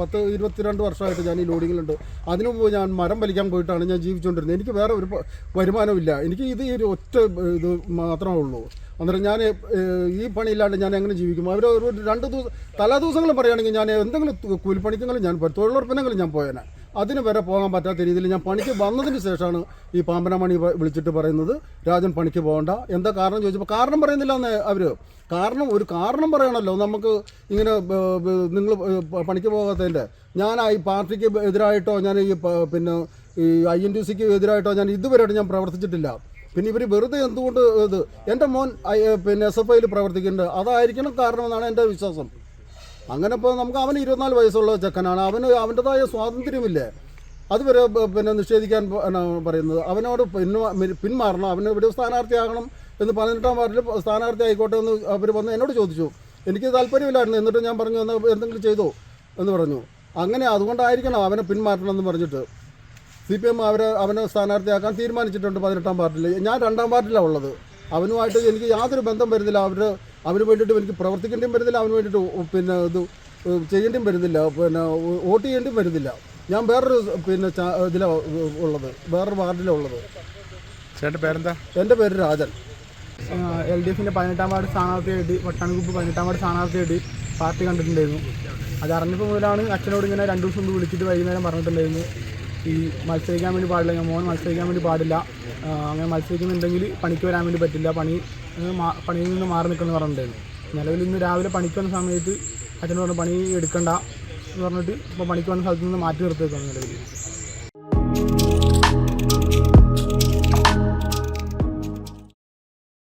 പത്ത് ഇരുപത്തിരണ്ട് വർഷമായിട്ട് ഞാൻ ഈ ലോഡിങ്ങിലുണ്ട്. അതിനു മുമ്പ് ഞാൻ മരം വലിക്കാൻ പോയിട്ടാണ് ഞാൻ ജീവിച്ചുകൊണ്ടിരുന്നത്. എനിക്ക് വേറെ ഒരു വരുമാനമില്ല എനിക്ക് ഇത് ഒരു ഒറ്റ ഇത് മാത്രമേ ഉള്ളൂ. അന്നേരം ഞാൻ ഈ പണിയില്ലാണ്ട് ഞാൻ എങ്ങനെ ജീവിക്കും? അവർ ഒരു രണ്ട് ദിവസം തലേ ദിവസങ്ങളും പറയുകയാണെങ്കിൽ ഞാൻ എന്തെങ്കിലും കൂലിപ്പണിക്കെങ്കിലും ഞാൻ തൊഴിലുറപ്പിനെങ്കിലും ഞാൻ പോയേനെ. അതിന് വരെ പോകാൻ പറ്റാത്ത രീതിയിൽ ഞാൻ പണിക്ക് വന്നതിന് ശേഷമാണ് ഈ പാമ്പനമണി വിളിച്ചിട്ട് പറയുന്നത്. രാജൻ പണിക്ക് പോകണ്ട. എന്താ കാരണം ചോദിച്ചപ്പോൾ കാരണം പറയുന്നില്ല എന്ന് അവർ കാരണം ഒരു കാരണം പറയണമല്ലോ നമുക്ക് ഇങ്ങനെ നിങ്ങൾ പണിക്ക് പോകാത്തതിന്റെ ഞാൻ ഈ പാർട്ടിക്ക് എതിരായിട്ടോ ഞാൻ ഈ പിന്നെ ഈ ഐ എൻ ടി സിക്ക് എതിരായിട്ടോ ഞാൻ ഇതുവരെയായിട്ട് ഞാൻ പ്രവർത്തിച്ചിട്ടില്ല. പിന്നെ ഇവർ വെറുതെ എന്തുകൊണ്ട് ഇത്? എന്റെ മോൻ പിന്നെ എസ് എഫ് ഐയിൽ പ്രവർത്തിക്കുന്നുണ്ട്. അതായിരിക്കണം കാരണമെന്നാണ് എന്റെ വിശ്വാസം. അങ്ങനെ ഇപ്പോൾ നമുക്ക് അവന് ഇരുപത്തിനാല് വയസ്സുള്ള ചെക്കനാണ്. അവന് അവന്റെതായ സ്വാതന്ത്ര്യമില്ലേ? അതുവരെ വരെ പിന്നെ നിഷേധിക്കാൻ പറയുന്നത്? അവനോട് പിന്മാ- പിന്മാറണം. അവന് ഇവിടെ സ്ഥാനാർത്ഥിയാകണം എന്ന് പതിനെട്ടാം വാർഡിൽ സ്ഥാനാർത്ഥി ആയിക്കോട്ടെ എന്ന് അവർ വന്ന് എന്നോട് ചോദിച്ചു. എനിക്ക് താല്പര്യമില്ലായിരുന്നു. എന്നിട്ട് ഞാൻ പറഞ്ഞു എന്നാൽ എന്തെങ്കിലും ചെയ്തോ? എന്ന് പറഞ്ഞു. അങ്ങനെ അതുകൊണ്ടായിരിക്കണം അവനെ പിന്മാറ്റണം എന്ന് പറഞ്ഞിട്ട്. സി പി എം അവരെ അവനെ സ്ഥാനാർത്ഥിയാക്കാൻ തീരുമാനിച്ചിട്ടുണ്ട് പതിനെട്ടാം പാർട്ടിയിൽ ഞാൻ രണ്ടാം പാർട്ടിലാണ് ഉള്ളത്. അവനുമായിട്ട് എനിക്ക് യാതൊരു ബന്ധം വരുന്നില്ല. അവർ അവന് വേണ്ടിയിട്ട് എനിക്ക് പ്രവർത്തിക്കേണ്ടിയും വരുന്നില്ല അവന് വേണ്ടിയിട്ട് പിന്നെ ഇത് ചെയ്യേണ്ടിയും വരുന്നില്ല പിന്നെ വോട്ട് ചെയ്യേണ്ടിയും വരുന്നില്ല. ഞാൻ വേറൊരു പിന്നെ ഇതിലാണ് ഉള്ളത് വേറൊരു വാർഡിലാണ് ഉള്ളത്. ചേട്ടൻ പേരെന്താ? എന്റെ പേര് രാജൻ. എൽ ഡി എഫിന്റെ പതിനെട്ടാം വാർഡ് സ്ഥാനാർത്ഥിയായിട്ട് വട്ടാൻകുപ്പ് പതിനെട്ടാം വാർഡ് സ്ഥാനാർത്ഥിയായിട്ട് പാർട്ടി കണ്ടിട്ടുണ്ടായിരുന്നു. അത് അറിഞ്ഞപ്പോൾ മുതലാണ് അച്ഛനോട് ഇങ്ങനെ രണ്ട് ദിവസം മുമ്പ് വിളിച്ചിട്ട് വൈകുന്നേരം പറഞ്ഞിട്ടുണ്ടായിരുന്നു. ഈ മത്സരിക്കാൻ വേണ്ടി പാടില്ല ഞാൻ മോൻ മത്സരിക്കാൻ വേണ്ടി പാടില്ല അങ്ങനെ മത്സരിക്കുന്നുണ്ടെങ്കിൽ പണിക്ക് വരാൻ വേണ്ടി പറ്റില്ല പണി പണിയിൽ നിന്ന് മാറി നിൽക്കുമെന്ന് പറഞ്ഞിട്ടുണ്ടായിരുന്നു. നിലവിൽ ഇന്ന് രാവിലെ പണിക്ക് വന്ന സമയത്ത് അച്ഛനോട് പണി എടുക്കണ്ട എന്ന് പറഞ്ഞിട്ട് ഇപ്പോൾ പണിക്ക് വന്ന സ്ഥലത്ത് നിന്ന് മാറ്റി നിർത്തിയേക്കാണ് നിലവിൽ.